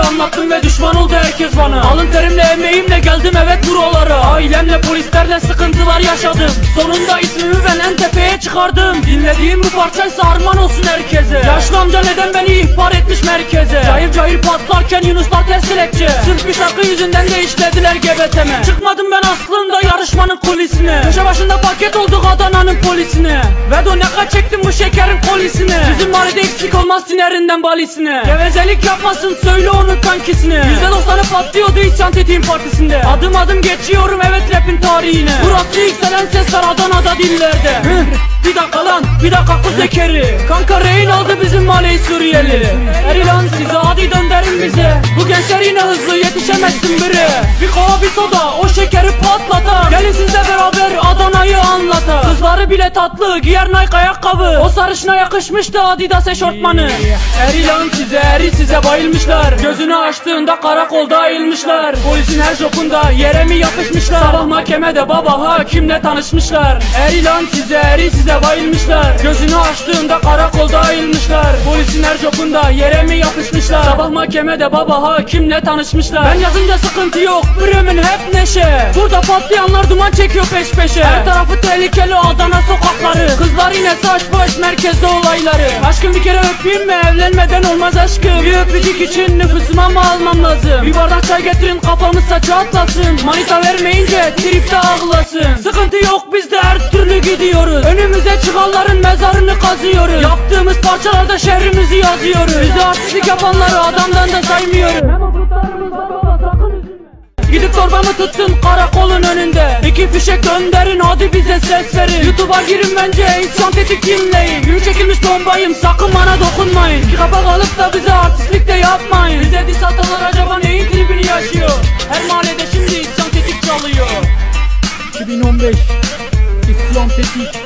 anlattım ve düşman oldu herkes bana. Alın terimle emeğimle geldim evet buralara. Ailemle polislerle sıkıntılar yaşadım. Sonunda ismimi ben en tepeye çıkardım. Dinlediğim bu parçaysa armağan olsun herkese. Yaşlı amca neden beni ihbar etmiş merkeze? Cayır cayır patlarken Yunuslar dilekçe. Sırf bir şarkı yüzünden de işlediler gebeteme Çıkmadım ben aslında yarışmanın kulisine. Köşe başında paket olduk Adana'nın polisine. Ve do ne kadar çektim bu şekerin polisine? Bizim mahallede eksik olmaz sinerinden balisine. Gevezelik yapmasın söyle onun kankisine %90'ı patlıyordu isyan tetiğin partisinde. Adım adım geçiyorum evet rapin tarihine. Burası yükselen sesler Adana'da dillerde. Bir dakika lan bir dakika ku zekeri. Kanka rehin aldı bizim mahalleyi Suriyeli. Eri lan size hadi dönderin bize Bu gençler yine hızlı yetişemezsin biri. Bir kova bir soda o şekeri patlata Gelin sizle beraber Kızları bile tatlı giyer Nike ayakkabı. O sarışına yakışmıştı Adidas eşortmanı. Eri lan size eri size bayılmışlar. Gözünü açtığında karakolda ayılmışlar. Polisin her jopunda yere mi yapışmışlar? Sabah mahkemede baba hakimle tanışmışlar. Eri lan size eri size bayılmışlar. Gözünü açtığında karakolda ayılmışlar. Polisin her jopunda yere mi yapışmışlar? Sabah mahkemede baba hakimle tanışmışlar. Ben yazınca sıkıntı yok Bremen hep neşe. Burada patlayanlar duman çekiyor peş peşe. Her tarafı tehlikeli Adana sokakları. Kızlar yine saç baş merkezde olayları. Aşkım bir kere öpeyim mi? Evlenmeden olmaz aşkım. Bir öpücük için nüfusuma mı almam lazım. Bir bardak çay getirin kafamız saçı atlasın. Manita vermeyince tripte ağlasın. Sıkıntı yok biz de her türlü gidiyoruz. Önümüze çıkanların mezarını kazıyoruz. Yaptığımız parçalarda şehrimizi yazıyoruz. Bizi artistlik yapanları adamdan da saymıyoruz. Gidip torbamı tuttun karakolun önünde. İki fişek gönderin hadi bize ses verin. Youtube'a girin bence isyan tetik dinleyin. Yürü çekilmiş bombayım sakın bana dokunmayın. İki kapak alıp da bize artistlik de yapmayın. Bize diss atanlar acaba neyin tribini yaşıyor? Her mahallede şimdi isyan tetik çalıyor 2015 İslam Tetik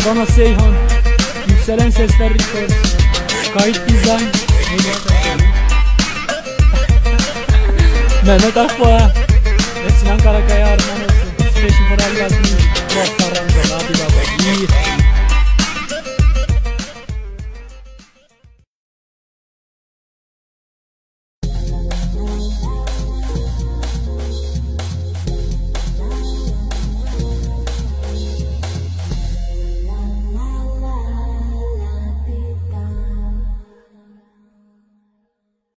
Adana Seyhan Yükselen Sesler Records Kayıt Design Mehmet Akbağ